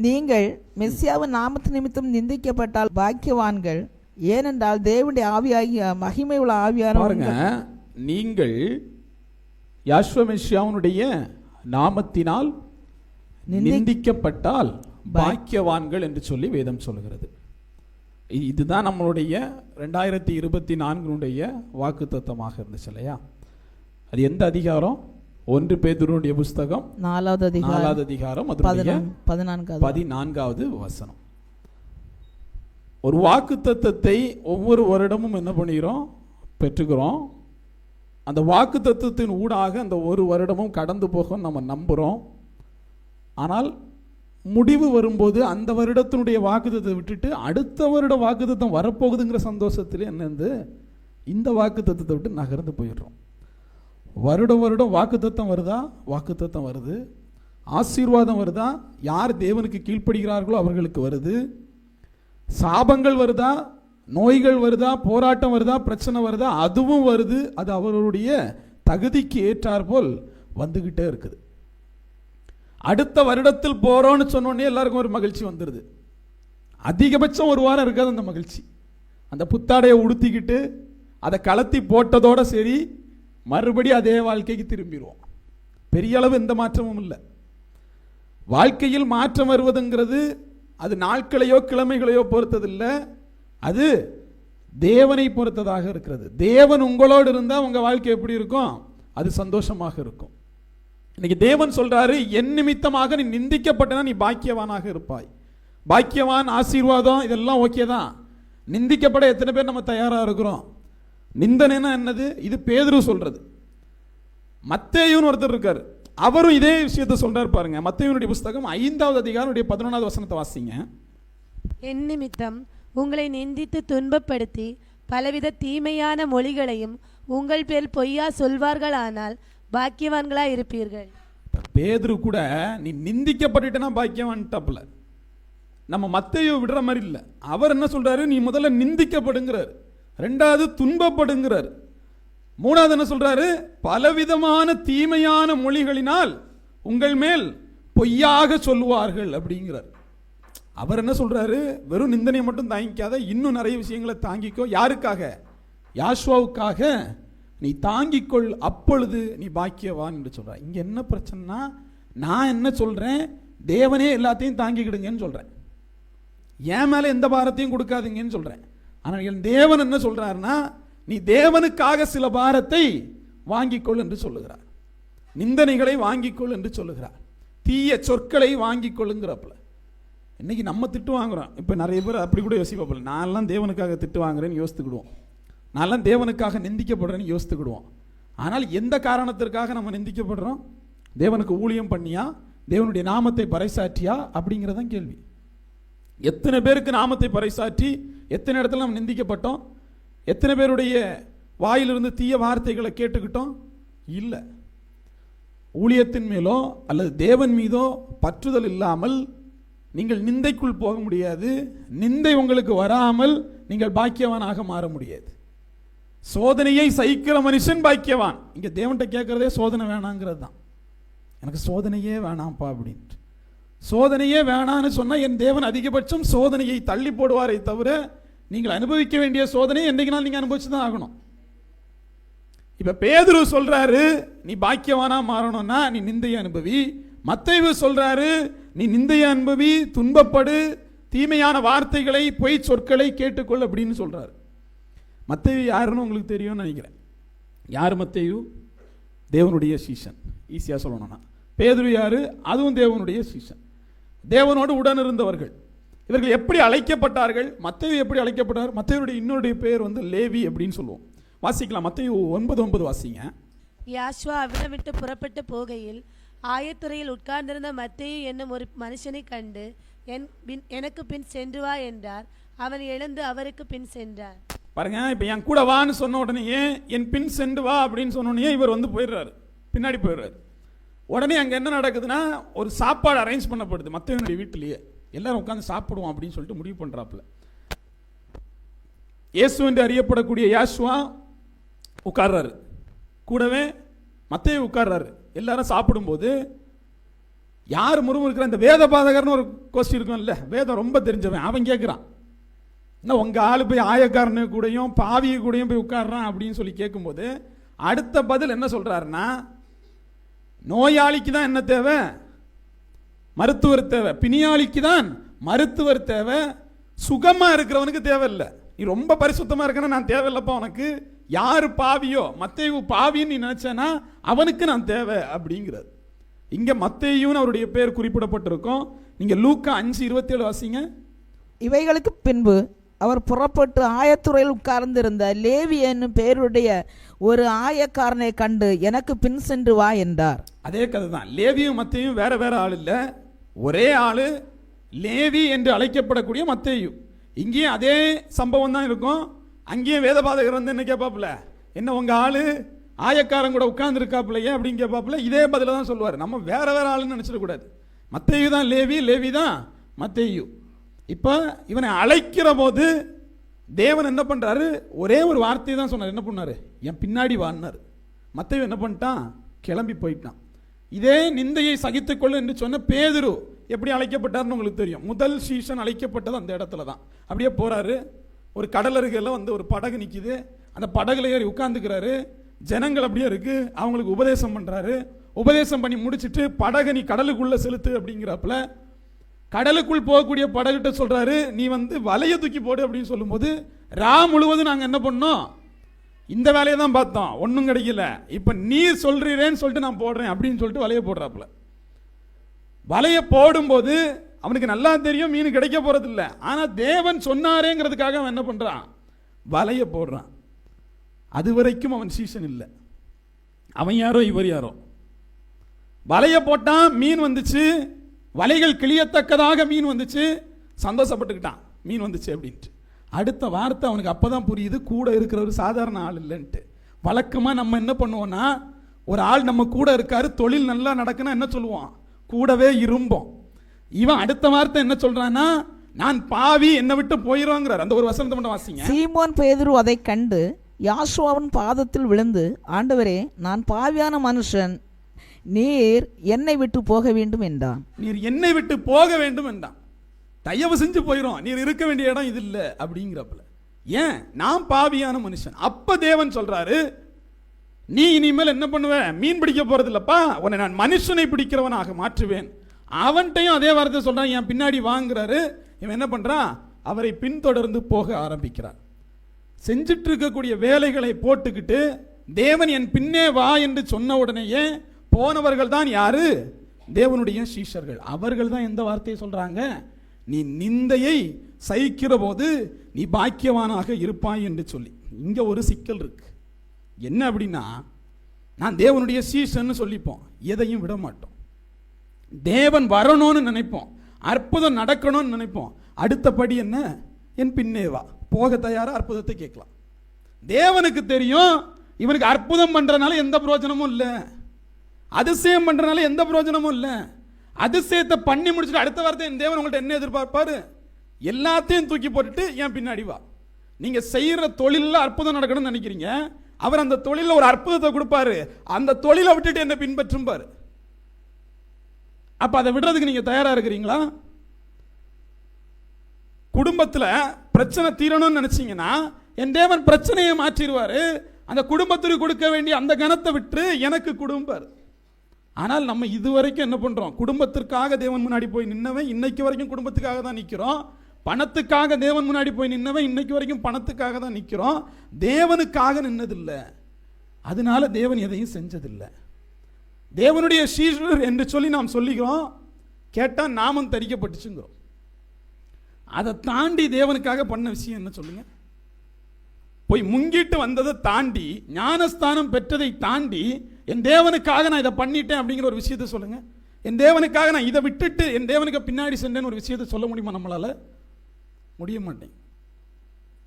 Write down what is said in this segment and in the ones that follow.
நீங்கள் மெஸ்ஸியாவின் நாமத்து நிமித்தம் நிந்திக்கப்பட்டால் பாக்கியவான்கள். ஏனென்றால் தேவனுடைய ஆவியாகிய மகிமை உள்ள ஆவியான பாருங்க நீங்கள் யாஸ்வமெஷியாவுடைய நாமத்தினால் நிந்தி- நிந்திக்கப்பட்டால் பாக்கியவான்கள் என்று சொல்லி வேதம் சொல்கிறது. இதுதான் நம்மளுடைய ரெண்டாயிரத்தி இருபத்தி நான்கினுடைய வாக்கு தத்துவமாக இருந்துச்சு இல்லையா? அது எந்த அதிகாரம்? ஒன்று பேதுருடைய புஸ்தகம் நாலாவது அதிகாரம் நாலாவது அதிகாரம் அதனுடைய பதினான்கு பதினான்காவது. பதினான்காவது வசனம். ஒரு வாக்கு தத்தத்தை ஒவ்வொரு வருடமும் என்ன பண்ணுகிறோம் பெற்றுக்கிறோம். அந்த வாக்கு தத்துவத்தின் ஊடாக அந்த ஒரு வருடமும் கடந்து போகும் நம்ம நம்புகிறோம் ஆனால் முடிவு வரும்போது அந்த வருடத்தினுடைய வாக்குத்தத்தை விட்டுட்டு அடுத்த வருட வாக்குத்தத்தம் வரப்போகுதுங்கிற சந்தோஷத்திலே என்னது இந்த வாக்கு தத்துவத்தை விட்டு நகர்ந்து போயிடுறோம். வருடம் வருடம் வாக்குத்தத்தம் வருதா? வாக்குத்தத்தம் வருது. ஆசீர்வாதம் வருதா? யார் தேவனுக்கு கீழ்ப்படுகிறார்களோ அவர்களுக்கு வருது. சாபங்கள் வருதா? நோய்கள் வருதா? போராட்டம் வருதா? பிரச்சனை வருதா? அதுவும் வருது. அது அவர்களுடைய தகுதிக்கு ஏற்றாற்போல் வந்துக்கிட்டே இருக்குது. அடுத்த வருடத்தில் போகிறோன்னு சொன்னோடனே எல்லாருக்கும் ஒரு மகிழ்ச்சி வந்துடுது அதிகபட்சம் ஒரு வாரம் இருக்காது அந்த மகிழ்ச்சி. அந்த புத்தாடையை உடுத்திக்கிட்டு அதை கலத்தி போட்டதோட சரி மறுபடி அதே வாழ்க்கைக்கு திரும்பிடுவோம். பெரிய அளவு எந்த மாற்றமும் இல்லை. வாழ்க்கையில் மாற்றம் வருவதுங்கிறது அது நாட்களையோ கிழமைகளையோ பொறுத்ததில்லை. அது தேவனை பொறுத்ததாக இருக்கிறது. தேவன் உங்களோடு இருந்தால் உங்கள் வாழ்க்கை எப்படி இருக்கும்? அது சந்தோஷமாக இருக்கும். இன்னைக்கு தேவன் சொல்கிறாரு என் நிமித்தமாக நீ நிந்திக்கப்பட்டனா நீ பாக்கியவானாக இருப்பாய். பாக்கியவான் ஆசீர்வாதம் இதெல்லாம் ஓகே தான். நிந்திக்கப்பட எத்தனை பேர் நம்ம தயாராக இருக்கிறோம்? நிந்தனைனா என்னது? இது பேதுரு சொல்றது. மத்தேயுன்னு ஒருத்தர் இருக்காரு. அவரும் இதே விஷயத்தை சொல்றாரு பாருங்க. மத்தேயுனுடைய புஸ்தகம் ஐந்தாவது அதிகாரனுடைய பதினொன்றாவது வசனத்தை வாசிங்க. என் நிமித்தம் உங்களை நிந்தித்து துன்பப்படுத்தி பலவித தீமையான மொழிகளையும் உங்கள் பேர் பொய்யா சொல்வார்களானால் பாக்கியவான்களா இருப்பீர்கள். பேதுரு கூட நீ நிந்திக்கப்பட்டுட்டனா பாக்கியவான்ட்டாப்புல. நம்ம மத்தையோ விடுற மாதிரி இல்லை. அவர் என்ன சொல்றாரு? நீ முதல்ல நிந்திக்கப்படுங்கிறார். ரெண்டாவது துன்பப்படுங்கிறார். மூணாவது என்ன சொல்றாரு? பலவிதமான தீமையான மொழிகளினால் உங்கள் மேல் பொய்யாக சொல்லுவார்கள் அப்படிங்கிறார். அவர் என்ன சொல்றாரு? வெறும் நிந்தனை மட்டும் தாங்கிக்காத இன்னும் நிறைய விஷயங்களை தாங்கிக்கோ. யாருக்காக? யாஷ்வாவுக்காக. நீ தாங்கிக்கொள் அப்பொழுது நீ பாக்கியவான் என்று சொல்ற இங்க என்ன பிரச்சனைனா நான் என்ன சொல்றேன்? தேவனே எல்லாத்தையும் தாங்கிக்கிடுங்கன்னு சொல்றேன். என் மேலே எந்த பாரத்தையும் கொடுக்காதீங்கன்னு சொல்றேன். ஆனால் என் தேவன் என்ன சொல்கிறாருன்னா நீ தேவனுக்காக சில பாரத்தை வாங்கிக்கொள் என்று சொல்லுகிறார். நிந்தனைகளை வாங்கிக்கொள் என்று சொல்லுகிறார். தீய சொற்களை வாங்கிக்கொள்ளுங்கிறப்பல. இன்னைக்கு நம்ம திட்டு வாங்குகிறோம் இப்போ நிறைய பேர் அப்படி கூட யோசிப்பாப்பில் நான்லாம் தேவனுக்காக திட்டு வாங்குறேன்னு யோசித்துக்கிடுவோம். நான்லாம் தேவனுக்காக நிந்திக்கப்படுறேன்னு யோசித்துக்கிடுவோம். ஆனால் எந்த காரணத்திற்காக நம்ம நிந்திக்கப்படுறோம்? தேவனுக்கு ஊழியம் பண்ணியா? தேவனுடைய நாமத்தை பறைசாற்றியா? அப்படிங்கிறதான் கேள்வி. எத்தனை பேருக்கு நாமத்தை பறைசாற்றி எத்தனை இடத்துல நம்ம நிந்திக்கப்பட்டோம்? எத்தனை பேருடைய வாயிலிருந்து தீய வார்த்தைகளை கேட்டுக்கிட்டோம்? இல்லை. ஊழியத்தின் மேலோ அல்லது தேவன் மீதோ பற்றுதல் இல்லாமல் நீங்கள் நிந்தைக்குள் போக முடியாது. நிந்தை உங்களுக்கு வராமல் நீங்கள் பாக்கியவானாக மாற முடியாது. சோதனையை சகிக்கிற மனுஷன் பாக்கியவான். இங்கே தேவன்கிட்ட கேட்குறதே சோதனை வேணாங்கிறது தான். எனக்கு சோதனையே வேணாம்ப்பா அப்படின்ட்டு. சோதனையே வேணான்னு சொன்னால் என் தேவன் அதிகபட்சம் சோதனையை தள்ளி போடுவாரே தவிர நீங்கள் அனுபவிக்க வேண்டிய சோதனையை என்றைக்கு நீங்கள் அனுபவிச்சு தான் ஆகணும். இப்போ பேதுரு சொல்கிறாரு நீ பாக்கியவானா மாறணும்னா நீ நிந்தையை அனுபவி. மத்தைவு சொல்கிறாரு நீ நிந்தையை அனுபவி துன்பப்படு தீமையான வார்த்தைகளை பொய் சொற்களை கேட்டுக்கொள் அப்படின்னு சொல்கிறாரு மத்தேயு யாருன்னு உங்களுக்கு தெரியும்னு நினைக்கிறேன். யார் மத்தையு? தேவனுடைய சீசன் ஈஸியாக சொல்லணும்னா. பேதுரு யார்? அதுவும் தேவனுடைய சீசன் தேவனோடு உடன் இருந்தவர்கள். இவர்கள் எப்படி அழைக்கப்பட்டார்கள்? மத்தேயு எப்படி அழைக்கப்பட்டார்? மத்தேயுடைய இன்னொரு பேர் வந்து லேவி அப்படின்னு சொல்லுவோம். வாசிக்கலாம் மத்தேயு ஒன்பது ஒன்பது வாசிங்க. யாஷ்வா அவ்விடம் விட்டு புறப்பட்டு போகையில் ஆயத்துறையில் உட்கார்ந்திருந்த மத்தேயு என்னும் ஒரு மனுஷனை கண்டு என் பின் எனக்கு பின் சென்று வா என்றார். அவன் எழுந்து அவருக்கு பின் சென்றார். பாருங்க இப்போ என் கூட வான்னு சொன்ன உடனேயே என் பின் சென்று வா அப்படின்னு சொன்ன உடனே இவர் வந்து போயிடுறாரு. பின்னாடி போயிடுறாரு. உடனே அங்கே என்ன நடக்குதுன்னா ஒரு சாப்பாடு அரேஞ்ச் பண்ணப்படுது மற்றவனுடைய வீட்டிலேயே. எல்லாரும் உட்காந்து சாப்பிடுவோம் அப்படின்னு சொல்லிட்டு முடிவு பண்ணுறாப்புல இயேசு என்று அறியப்படக்கூடிய யாஷ்வா உட்கார்றாரு. கூடவே மத்தேயு உட்கார்றாரு. எல்லாரும் சாப்பிடும்போது யார் முருமுறுக்கிற இந்த வேத பாதகர்னு ஒரு கோஷ்டி இருக்கும்ல. வேதம் ரொம்ப தெரிஞ்சவன். அவன் கேட்குறான் என்ன உங்கள் ஆள் போய் ஆயக்காரனு கூடயும் பாவிய கூடயும் போய் உட்கார்றான் அப்படின்னு சொல்லி கேட்கும்போது அடுத்த பதில் என்ன சொல்கிறாருன்னா நோயாளிக்கு தான் என்ன தேவை? மருத்துவர் தேவை. பிணியாளிக்கு தான் மருத்துவர் தேவை. சுகமாக இருக்கிறவனுக்கு தேவையில்லை. நீ ரொம்ப பரிசுத்தமாக இருக்கனா நான் தேவையில்லப்பா உனக்கு. யார் பாவியோ மத்தேயு பாவின்னு நீ நினைச்சேனா அவனுக்கு நான் தேவை அப்படிங்கிறது இங்கே மத்தேயுன்னு அவருடைய பேர் குறிப்பிடப்பட்டிருக்கும். நீங்கள் லூக்கா அஞ்சு இருபத்தேழு வாசிங்க. இவைகளுக்கு பின்பு அவர் புறப்பட்டு ஆயத்துறையில் உட்கார்ந்திருந்த லேவி என்னும் பெயருடைய ஒரு ஆயக்காரனை கண்டு எனக்கு பின் சென்று வா என்றார். அதே கதை தான் லேவியும் மத்தையும் வேற வேற ஆள் இல்லை. ஒரே ஆள் லேவி என்று அழைக்கப்படக்கூடிய மத்தையும். இங்கேயும் அதே சம்பவம் தான் இருக்கும். அங்கேயும் வேதபாதகர் வந்து என்ன கேட்பாப்புல? என்ன உங்கள் ஆள் ஆயக்காரன் கூட உட்கார்ந்துருக்காப்புலையே அப்படின்னு கேட்பாப்புல? இதே பதில தான் சொல்லுவார். நம்ம வேற வேற ஆளுன்னு நினச்சிடக்கூடாது. மத்தையு தான் லேவி லேவி தான் மத்தேயு. இப்போ இவனை அழைக்கிற போது தேவன் என்ன பண்ணுறாரு ஒரே ஒரு வார்த்தையை தான் சொன்னார். என்ன பண்ணார்? என் பின்னாடி வான்னாரு மற்றவன் என்ன பண்ணிட்டான்? கிளம்பி போயிட்டான். இதே நிந்தையை சகித்துக்கொள்ள என்று சொன்ன பேதுரு எப்படி அழைக்கப்பட்டார்னு உங்களுக்கு தெரியும். முதல் சீசன் அழைக்கப்பட்டது அந்த இடத்துல தான். அப்படியே போகிறாரு ஒரு கடலருகையில் வந்து ஒரு படகு நிற்கிது அந்த படகுல ஏறி உட்காந்துக்கிறாரு ஜனங்கள் அப்படியே இருக்குது அவங்களுக்கு உபதேசம் பண்ணுறாரு உபதேசம் பண்ணி முடிச்சுட்டு படகு நீ கடலுக்குள்ளே செலுத்து அப்படிங்கிறப்பல கடலுக்குள் போகக்கூடிய படகுட்ட சொல்கிறாரு நீ வந்து வலைய தூக்கி போடு அப்படின்னு சொல்லும்போது ரா முழுவதும் நாங்கள் என்ன பண்ணோம்? இந்த வேலையை தான் பார்த்தோம். ஒன்றும் கிடைக்கல. இப்போ நீ சொல்கிறேன்னு சொல்லிட்டு நான் போடுறேன் அப்படின்னு சொல்லிட்டு வலையை போடுறாப்புல. வலையை போடும்போது அவனுக்கு நல்லா தெரியும் மீன் கிடைக்க போகிறதில்ல ஆனால் தேவன் சொன்னாரேங்கிறதுக்காக அவன் என்ன பண்ணுறான் வலையை போடுறான். அது வரைக்கும் அவன் சீசன் இல்லை. அவன் யாரோ இவர் யாரோ. வலையை போட்டான் மீன் வந்துச்சு. வலைகள் கிளியத்தக்கதாக மீன் வந்துச்சு. சந்தோஷப்பட்டுக்கிட்டான். மீன் வந்துச்சு அப்படின்ட்டு. அடுத்த வார்த்தை அவனுக்கு அப்போ தான் புரியுது. கூட இருக்கிறவர் சாதாரண ஆள் இல்லைன்ட்டு. வழக்கமாக நம்ம என்ன பண்ணுவோம்னா ஒரு ஆள் நம்ம கூட இருக்காரு தொழில் நல்லா நடக்குன்னா என்ன சொல்லுவோம் கூடவே இரும்போம். இவன் அடுத்த வார்த்தை என்ன சொல்றான்னா நான் பாவி என்னை விட்டு போயிடுவாங்கிறார் அந்த ஒரு வசனத்தை மட்டும் வாசிங்க. சீமோன் பேதுரு அதைக் கண்டு யாசுவாவின் பாதத்தில் விழுந்து ஆண்டவரே நான் பாவியான மனுஷன் நீர் என்னை விட்டு போக வேண்டும் என்றான். நீர் என்னை விட்டு போக வேண்டும் என்றான். தயவு செஞ்சு போயிடும் நீர் இருக்க வேண்டிய இடம் இது இல்லை அப்படிங்கிறப்பல. ஏன்? நான் பாவியான மனுஷன். அப்ப தேவன் சொல்றாரு நீ இனிமேல் என்ன பண்ணுவ? மீன் பிடிக்க போறது இல்லப்பா உன்னை நான் மனுஷனை பிடிக்கிறவனாக மாற்றுவேன். அவன்கிட்டையும் அதே வார்த்தை சொல்றான். என் பின்னாடி வாங்குறாரு. இவன் என்ன பண்றான்? அவரை பின்தொடர்ந்து போக ஆரம்பிக்கிறான். செஞ்சிட்டு இருக்கக்கூடிய வேலைகளை போட்டுக்கிட்டு தேவன் என் பின்னே வா என்று சொன்ன உடனேயே போனவர்கள் தான் யாரு? தேவனுடைய சீஷர்கள். அவர்கள் தான் எந்த வார்த்தையை சொல்றாங்க? நீ நிந்தையை சகிக்கிற போது நீ பாக்கியவானாக இருப்பாய் என்று சொல்லி. இங்க ஒரு சிக்கல் இருக்கு. என்ன அப்படின்னா நான் தேவனுடைய சீசன்னு சொல்லிப்போம். எதையும் விட மாட்டோம். தேவன் வரணும்னு நினைப்போம். அற்புதம் நடக்கணும்னு நினைப்போம். அடுத்த படி என்ன? என் பின்னேவா போக தயாராக அற்புதத்தை கேட்கலாம். தேவனுக்கு தெரியும் இவனுக்கு அற்புதம் பண்ணுறதுனால எந்த பிரயோஜனமும் இல்லை. அதிசயம் பண்ணுறனால எந்த பிரயோஜனமும் இல்லை. அதிசயத்தை பண்ணி முடிச்சுட்டு அடுத்த வாரத்தை என் தேவன் உங்கள்கிட்ட என்ன எதிர்பார்ப்பார்? எல்லாத்தையும் தூக்கி போட்டுட்டு என் பின்னாடி வா. நீங்கள் செய்கிற தொழிலில் அற்புதம் நடக்கணும்னு நினைக்கிறீங்க. அவர் அந்த தொழிலில் ஒரு அற்புதத்தை கொடுப்பாரு. அந்த தொழிலை விட்டுட்டு என்னை பின்பற்றும் அப்போ அதை விடுறதுக்கு நீங்கள் தயாராக இருக்கிறீங்களா? குடும்பத்தில் பிரச்சனை தீரணும்னு நினச்சிங்கன்னா என் தேவன் பிரச்சனையை மாற்றிடுவார். அந்த குடும்பத்திற்கு கொடுக்க வேண்டிய அந்த கணத்தை விட்டு எனக்கு குடும்பார். ஆனால் நம்ம இதுவரைக்கும் என்ன பண்ணுறோம் குடும்பத்திற்காக தேவன் முன்னாடி போய் நின்னவன் இன்னைக்கு வரைக்கும் குடும்பத்துக்காக தான் நிற்கிறோம் பணத்துக்காக தேவன் முன்னாடி போய் நின்னவன் இன்னைக்கு வரைக்கும் பணத்துக்காக தான் நிற்கிறோம் தேவனுக்காக நின்னதில்லை. அதனால தேவன் எதையும் செஞ்சதில்லை. தேவனுடைய சீஷர் என்று சொல்லி நாம் சொல்லிக்கிறோம் கேட்டால் நாமம் தரிக்கப்பட்டுச்சுங்கிறோம். அதை தாண்டி தேவனுக்காக பண்ண விஷயம் என்ன சொல்லுங்க? போய் முங்கிட்டு வந்ததை தாண்டி ஞானஸ்தானம் பெற்றதை தாண்டி என் தேவனுக்காக நான் இதை பண்ணிட்டேன் அப்படிங்கிற ஒரு விஷயத்த சொல்லுங்க. என் தேவனுக்காக நான் இதை விட்டுட்டு என் தேவனுக்கு பின்னாடி சென்றேன்னு ஒரு விஷயத்த சொல்ல முடியுமா நம்மளால்? முடிய மாட்டேன்.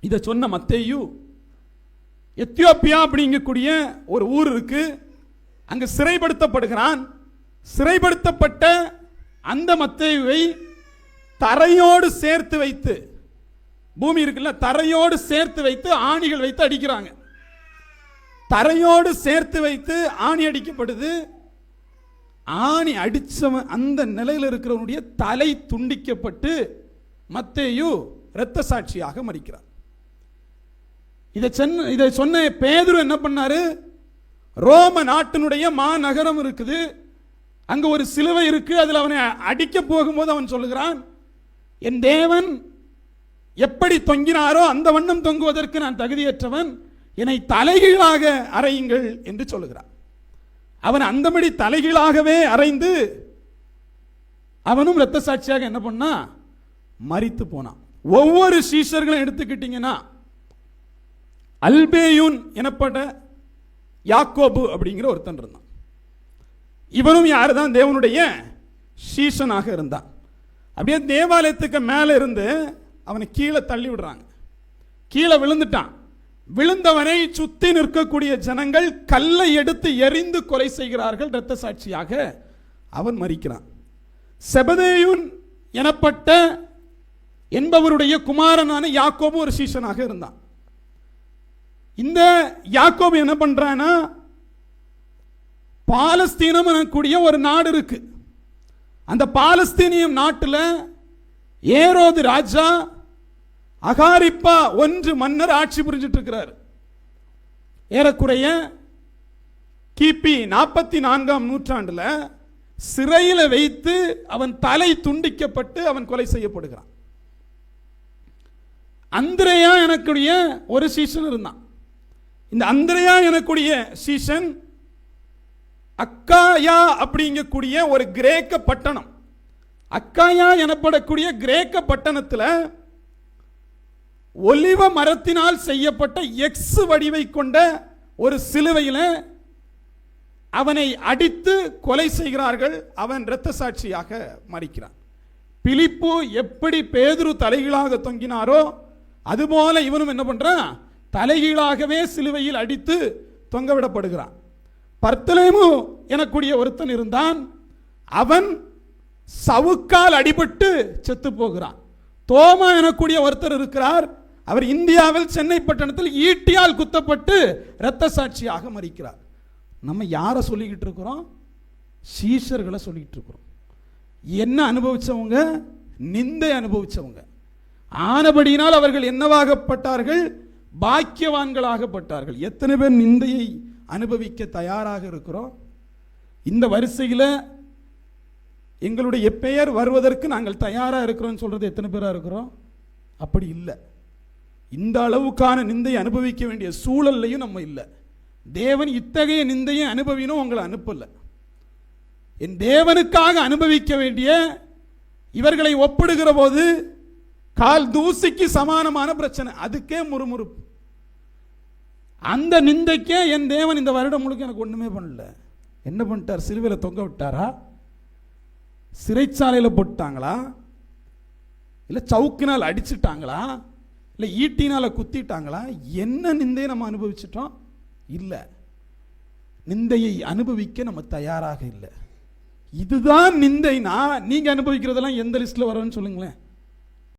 இதை சொன்ன மத்தேயு எத்தியோப்பியா அப்படிங்கக்கூடிய ஒரு ஊர் இருக்கு. அங்கு சிறைப்படுத்தப்படுகிறான். சிறைப்படுத்தப்பட்ட அந்த மத்தேயுவை தரையோடு சேர்த்து வைத்து பூமி இருக்குல்ல தரையோடு சேர்த்து வைத்து ஆணிகள் வைத்து அடிக்கிறாங்க. தரையோடு சேர்த்து வைத்து ஆணி அடிக்கப்படுது. ஆணி அடித்தவன் அந்த நிலையில் இருக்கிறவனுடைய தலை துண்டிக்கப்பட்டு மத்தேயு இரத்த சாட்சியாக மறிக்கிறார் இதை சென்ன இதை சொன்ன பேதுரு என்ன பண்ணாரு? ரோம நாட்டினுடைய மாநகரம் இருக்குது. அங்கே ஒரு சிலுவை இருக்கு. அதில் அவனை அடிக்க போகும்போது அவன் சொல்லுகிறான் என் தேவன் எப்படி தொங்கினாரோ அந்த வண்ணம் தொங்குவதற்கு நான் தகுதியற்றவன். என்னை தலைகீழாக அறையுங்கள் என்று சொல்லுகிறான் அவன் அந்தபடி தலைகீழாகவே அறைந்து அவனும் இரத்த சாட்சியாக என்ன பண்ணா? மறித்து போனான். ஒவ்வொரு சீஷர்களும் எடுத்துக்கிட்டீங்கன்னா அல்பேயூன் எனப்பட்ட யாக்கோபு அப்படிங்கிற ஒருத்தன் இருந்தான். இவனும் யாரு தான் தேவனுடைய சீஷனாக இருந்தான். அப்படியே தேவாலயத்துக்கு மேலே இருந்து அவனை கீழே தள்ளி விடுறாங்க. கீழே விழுந்துட்டான். விழுந்தவனை சுத்தி நிற்கக்கூடிய ஜனங்கள் கல்லை எடுத்து எறிந்து கொலை செய்கிறார்கள் இரத்த சாட்சியாக. அவன் மறிக்கிறான். செபதேயுன் எனப்பட்ட என்பவருடைய குமாரனான யாக்கோபு ஒரு சீஷனாக இருந்தான். இந்த யாக்கோபு என்ன பண்றானா பாலஸ்தீனம் எனக்கூடிய ஒரு நாடு இருக்கு. அந்த பாலஸ்தீனியம் நாட்டில் ஏரோது ராஜா அகாரிப்பா ஒன்று மன்னர் ஆட்சி புரிஞ்சிட்டு இருக்கிறார் ஏறக்குறைய கிபி நாற்பத்தி நான்காம் நூற்றாண்டில் சிறையில் வைத்து அவன் தலை துண்டிக்கப்பட்டு அவன் கொலை செய்யப்படுகிறான். அந்திரையா எனக்குடைய ஒரு சீசன் இருந்தான். இந்த அந்திரையா எனக்குடைய சீசன் அக்காயா அப்படிங்கக்கூடிய ஒரு கிரேக்க பட்டணம். அக்காயா எனப்படக்கூடிய கிரேக்க பட்டணத்தில் ஒலிவ மரத்தினால் செய்யப்பட்ட எக்ஸ் வடிவை கொண்ட ஒரு சிலுவையில் அவனை அடித்து கொலை செய்கிறார்கள். அவன் இரத்த சாட்சியாக மறிக்கிறான் பிலிப்பு எப்படி பேதுரு தலைகீழாக தொங்கினாரோ அதுபோல இவனும் என்ன பண்ணுறான் தலைகீழாகவே சிலுவையில் அடித்து தொங்கவிடப்படுகிறான். பர்த்தலேமு எனக்கூடிய ஒருத்தன் இருந்தான். அவன் சவுக்கால் அடிபட்டு செத்து போகிறான். தோமா எனக்கூடிய ஒருத்தர் இருக்கிறார். அவர் இந்தியாவில் சென்னை பட்டணத்தில் ஈட்டியால் குத்தப்பட்டு இரத்த சாட்சியாக மறிக்கிறார். நம்ம யாரை சொல்லிக்கிட்டு இருக்கிறோம்? சீஷர்களை சொல்லிக்கிட்டு இருக்கிறோம். என்ன அனுபவித்தவங்க நிந்தை அனுபவித்தவங்க ஆனபடியினால் அவர்கள் என்னவாகப்பட்டார்கள்? பாக்கியவான்களாகப்பட்டார்கள். எத்தனை பேர் நிந்தையை அனுபவிக்க தயாராக இருக்கிறோம்? இந்த வரிசையில் எங்களுடைய பெயர் வருவதற்கு நாங்கள் தயாராக இருக்கிறோம்னு சொல்கிறது எத்தனை பேராக இருக்கிறோம்? அப்படி இல்லை. இந்த அளவுக்கான நிந்தை அனுபவிக்க வேண்டிய சூழல்லையும் நம்ம இல்லை. தேவன் இத்தகைய நிந்தையை அனுபவினும் உங்களை அனுப்பலை. என் தேவனுக்காக அனுபவிக்க வேண்டிய இவர்களை ஒப்பிடுகிற போது கால் தூசிக்கு சமானமான பிரச்சனை. அதுக்கே முறுமுறுப்பு. அந்த நிந்தைக்கே என் தேவன் இந்த வருடம் முழுக்க எனக்கு ஒன்றுமே பண்ணல. என்ன பண்ணிட்டார்? சிலுவையில் தொங்க விட்டாரா? சிறைச்சாலையில் போட்டாங்களா? இல்லை சவுக்கினால் அடிச்சிட்டாங்களா? இல்லை ஈட்டினால் குத்திட்டாங்களா? என்ன நிந்தையை நம்ம அனுபவிச்சிட்டோம்? இல்லை. நிந்தையை அனுபவிக்க நம்ம தயாராக இல்லை. இதுதான் நிந்தைனா நீங்கள் அனுபவிக்கிறதெல்லாம் எந்த லிஸ்ட்டில் வரும்னு சொல்லுங்களேன்.